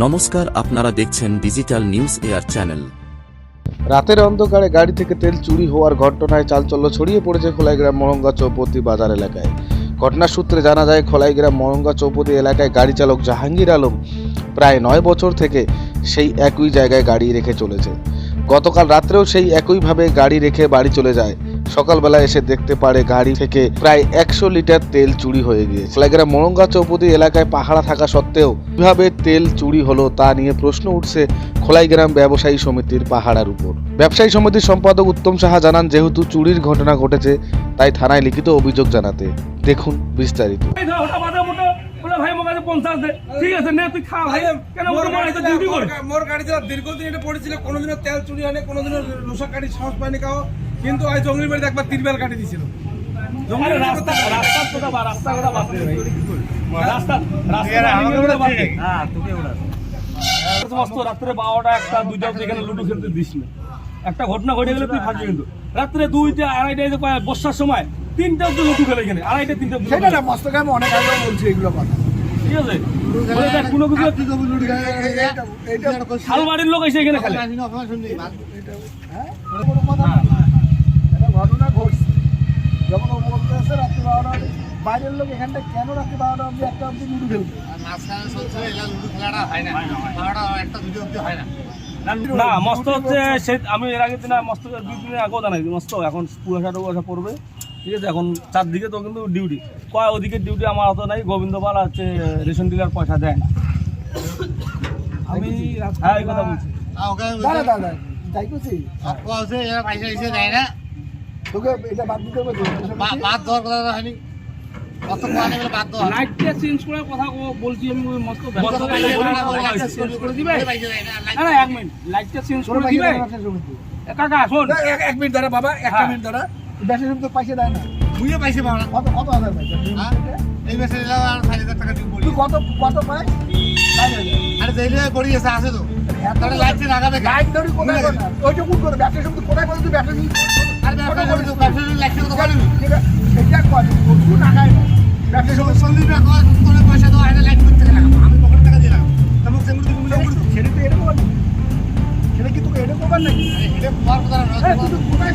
নমস্কার, আপনারা দেখছেন ডিজিটাল নিউজ এয়ার চ্যানেল রাতের অন্ধকারে গাড়ি থেকে তেল চুরি হওয়ার ঘটনায় চালচল্য ছড়িয়ে পড়েছে খোলাইগ্রাম মরঙ্গা চৌপতি বাজার এলাকায়। ঘটনার সূত্রে জানা যায়, খোলাইগ্রাম মরঙ্গা চৌপতি এলাকায় গাড়ি চালক জাহাঙ্গীর আলম প্রায় নয় বছর থেকে সেই একই জায়গায় গাড়ি রেখে চলেছে। গতকাল রাত্রেও সেই একইভাবে গাড়ি রেখে বাড়ি চলে যায় সকালবেলা এসে দেখতে পারে গাড়ি থেকে প্রায় একশো লিটার তেল চুরি হয়ে গিয়েছে। খোলাইগ্রাম মরঙ্গা চৌপতি এলাকায় পাহারা থাকা সত্ত্বেও কীভাবে তেল চুরি হলো তা নিয়ে প্রশ্ন উঠছে খোলাইগ্রাম ব্যবসায়ী সমিতির পাহাড়ার উপর। ব্যবসায়ী সমিতির সম্পাদক উত্তম সাহা জানান যেহেতু চুরির ঘটনা ঘটেছে তাই থানায় লিখিত অভিযোগ জানাতে দেখুন বিস্তারিত। এই ধর ওটা বাদে মোটা বলে ভাই আমার কাছে পঞ্চাশ দে। ঠিক আছে নে তুই খা ভাই কেন মোর মোর গাড়িতে ডিউটি করে? মোর- মোর গাড়িতে দীর্ঘদিন এটা পড়েছিল কোনোদিনও তেল চুরি হয়নি কোনোদিনও রোষা গাড়ি সাহস পায়নি কাও কিন্তু আজ জঙ্গলি বাড়িতে একবার তিরবেল কাটি দিছিল রাস্তা রাস্তার কথা বা রাস্তা কথা বাদ দে রাস্তা রাস্তা আমাকে ওটা বাদ দে। হ্যাঁ রাত্রে বারোটা একটা দুইটা এখানে লুডো খেলতে দিস না। একটা ঘটনা ঘটে গেলে তুই ফাঁসবি কিন্তু। রাত্রে দুইটা আড়াইটা বর্ষার সময় তিনটা অব্দি লুডো খেলে এখানে। আড়াইটা তিনটা অব্দি সেটা না মস্তকে আমি অনেক আগে বলছি এগুলো কথা। ঠিক আছে? কোনো কিছু লোক এসে এখানে খেলে কোনো কথা না একটা ঘটনা ঘটছে যখন ও বলতে আসে রাত্রি বারোটা বাইরের লোক এখানটা কেন রাত্রি বারোটা অব্দি একটা অব্দি লুডু খেলবে? না। মস্ত হচ্ছে সে আমি এর আগে দিন মস্ত দুই দিনের আগেও জানাই মস্ত। এখন কুয়াশা টুয়াশা পড়বে। ঠিক আছে এখন চারদিকে তো কিন্তু ডিউটি কয় ওদিকে ডিউটি আমার অত নাই গোবিন্দপাল হচ্ছে রেশন ডিলার পয়সা দেয় না। আমি হ্যাঁ এই কথা বলছি। দাঁড়া দাঁড়া তাই করছি? তোকে এটা বাদ দিতে হবে তো? লাইটটা চেঞ্জ কথা বলছি আমি মস্ত চেঞ্জ করে দিবে? না না এক মিনিট লাইটটা চেঞ্জ করে দিবে? কাকা শোন। এক- এক মিনিট দাঁড়া বাবা একটা হ্যাঁ। মিনিট দাঁড়া। ব্যবসা তো পয়সা দেয় না। কত কত হাজার পয়সা? তুই কত কত পাই লাইট ধরি কোথায় করে? না? ওইটা কোন করে ব্যবসা সমিতি কোথায় করে তুই? ব্যবসা সমিতি যেটা এটা করে কোন টাকায় না ব্যবসা সমিতি সেটা কি তোকে এরকম করবার নাকি হ্যাঁ, তুই তো কোথায়